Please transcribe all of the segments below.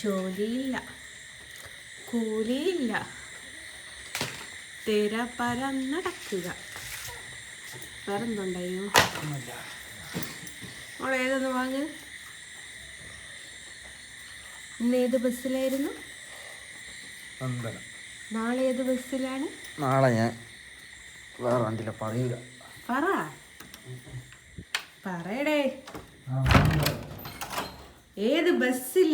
ജോലിയില്ല. കൂലിയില്ല. തിര പരന്നടക്കുക വേറെന്തുണ്ടായോ മോളെ ഏതൊന്ന് വാങ്ങ്. ഇന്ന് ഏത് ബസ്സിലായിരുന്നു? നാളെ ഏത് ബസ്സിലാണ്? നാളെ ഞാൻ വേറെ വണ്ടിയില്ല പറയൂല. പറ. പറയടേ. ഏത് ബസ്സിൽ?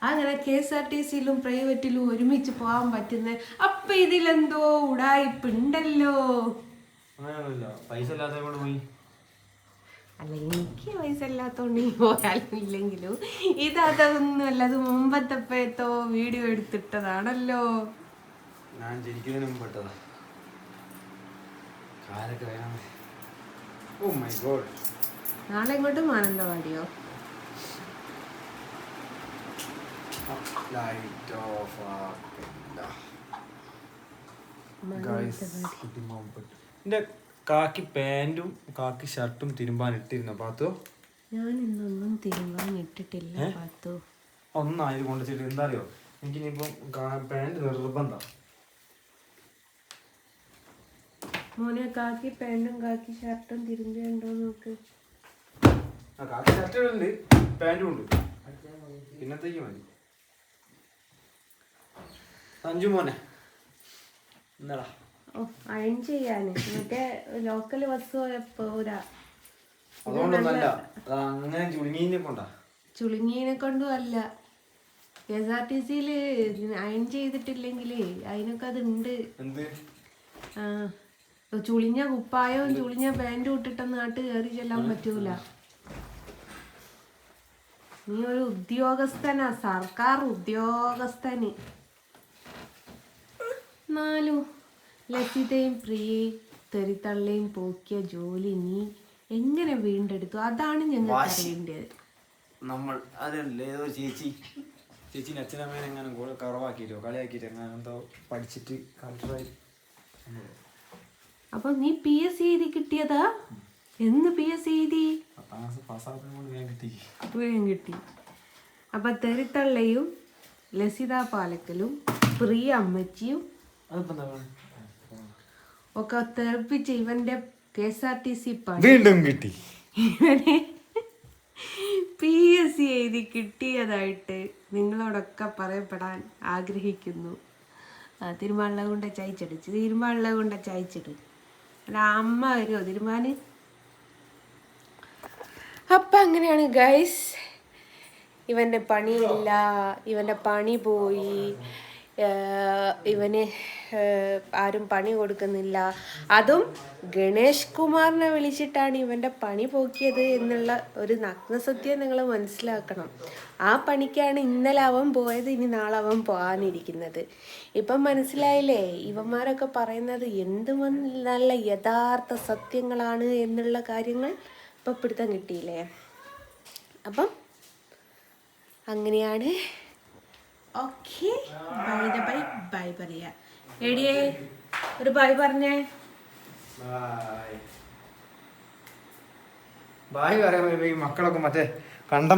അങ്ങനെ കെ എസ് ആർ ടി സിയിലും പ്രൈവറ്റിലും ഒരുമിച്ച് പോകാൻ പറ്റുന്ന അപ്പൊ ഇതിലെന്തോ ഉടായിപ്പുണ്ടല്ലോ. അല്ല എനിക്ക് പൈസ ഇല്ലാത്തോണ്ട് ഈ പോയാലും ഇല്ലെങ്കിലും ഇത് അതൊന്നുമല്ല അത് മുമ്പത്തെപ്പോഴത്തോ വീഡിയോ എടുത്തിട്ടതാണല്ലോ. ഞാൻ ജനിക്കുന്നതിന് മുമ്പ് കാലൊക്കെ വേണം നാളെ ഇങ്ങോട്ട് മാനന്തവാടിയോ? ലൈറ്റ് ഓഫ് എന്റെ കാക്കി പാന്റും കാക്കി ഷർട്ടും തിരുമ്പാൻ ഇട്ടിരുന്നു പാത്തു? ഞാൻ ഇന്നൊന്നും തിരുമ്പാൻ ഇട്ടിട്ടില്ല പാത്തു. ഒന്നായത് കൊണ്ടുവച്ചിട്ട് എന്താ അറിയോ? എനിക്കിനിയിപ്പം പാന്റ് നിർബന്ധം. മോനെ കാക്കി പാന്റും കാക്കി ഷർട്ടും തിരുമ്പിയുണ്ടോ നോക്ക്. ചുളിങ്ങീനെ കാക്കി ഷർട്ടും ഉണ്ട് പാന്റും ഉണ്ട്. പിന്നത്തേക്ക് മതി. സഞ്ജു മോനെ എന്താടാ ഓ അയൺ ചെയ്യാന്. മറ്റേ ലോക്കൽ ബസ് പോരാ അതുകൊണ്ടൊന്നല്ല അത് അങ്ങനെ ചുളുങ്ങിനെ കൊണ്ടാ. കൊണ്ടും അല്ല. എസ് ആർ ടി സിയിൽ അയൺ ചെയ്തിട്ടില്ലെങ്കിൽ അതിനൊക്കെ അതുണ്ട് എന്ത്? ആ. ചുളിഞ്ഞ കുപ്പായവും ചുളിഞ്ഞ പാന്റും ഇട്ടിട്ടൊന്നും നാട്ട് കയറി ചെല്ലാൻ പറ്റൂല. നീ ഒരു ഉദ്യോഗസ്ഥനാ സർക്കാർ ഉദ്യോഗസ്ഥന്. നാലു ലസിതയും പ്രിയയും തെറിത്തള്ളയും പോക്കിയ ജോലി നീ എങ്ങനെ വീണ്ടെടുത്തു? അതാണ് ഞങ്ങൾ അറിയേണ്ടത്. നമ്മൾ അതല്ലേ ഏതോ ചേച്ചി. ചേച്ചീന്റെ അച്ഛനമ്മേനെ എങ്ങനെ കുറവാക്കിയിട്ടോ കളിയാക്കിയിട്ടോ എങ്ങനെ എന്തോ പഠിച്ചിട്ട് കളക്ടറായി അപ്പൊ നീ പി എസ് സി എഴുതി കിട്ടിയത്? എന്ന് പി എസ് സി എഴുതി കൊണ്ട് കിട്ടി. വേഗം കിട്ടി. അപ്പൊ തെരുത്തള്ളയും ലസിത പാലക്കലും പ്രിയ അമ്മച്ചിയും ഒക്കെ തെറിപ്പിച്ച് ഇവന്റെ K S R T C വീണ്ടും കിട്ടി. ഇവനെ പി എസ് സി എഴുതി കിട്ടിയതായിട്ട് നിങ്ങളോടൊക്കെ പറയപ്പെടാൻ ആഗ്രഹിക്കുന്നു. ആ തിരുമാളില കൊണ്ട് ചായച്ചടിച്ച് തിരുമാളില കൊണ്ട് ചായച്ചിട്. അല്ല അമ്മ വരുമോ തിരുമാന്. അപ്പം അങ്ങനെയാണ് ഗൈസ് ഇവന്റെ പണിയില്ല. ഇവന്റെ പണി പോയി. ഇവന് ആരും പണി കൊടുക്കുന്നില്ല. അതും ഗണേഷ് കുമാറിനെ വിളിച്ചിട്ടാണ് ഇവന്റെ പണി പോക്കിയത് എന്നുള്ള ഒരു നഗ്നസത്യം നിങ്ങൾ മനസ്സിലാക്കണം. ആ പണിക്കാണ് ഇന്നലെ അവൻ പോയത് ഇനി നാളെ അവൻ പോകാനിരിക്കുന്നത്. ഇപ്പം മനസ്സിലായില്ലേ? ഇവന്മാരൊക്കെ പറയുന്നത് എന്ത് നല്ല യഥാർത്ഥ സത്യങ്ങളാണ് എന്നുള്ള കാര്യങ്ങൾ ഇപ്പം പിടുത്തം കിട്ടിയില്ലേ? അപ്പം അങ്ങനെയാണ് okay. Bye the bye bye പറയാ. എടിയേ ഒരു ബൈ പറഞ്ഞേ. ബൈ. ഈ മക്കളൊക്കെ മറ്റേ കണ്ട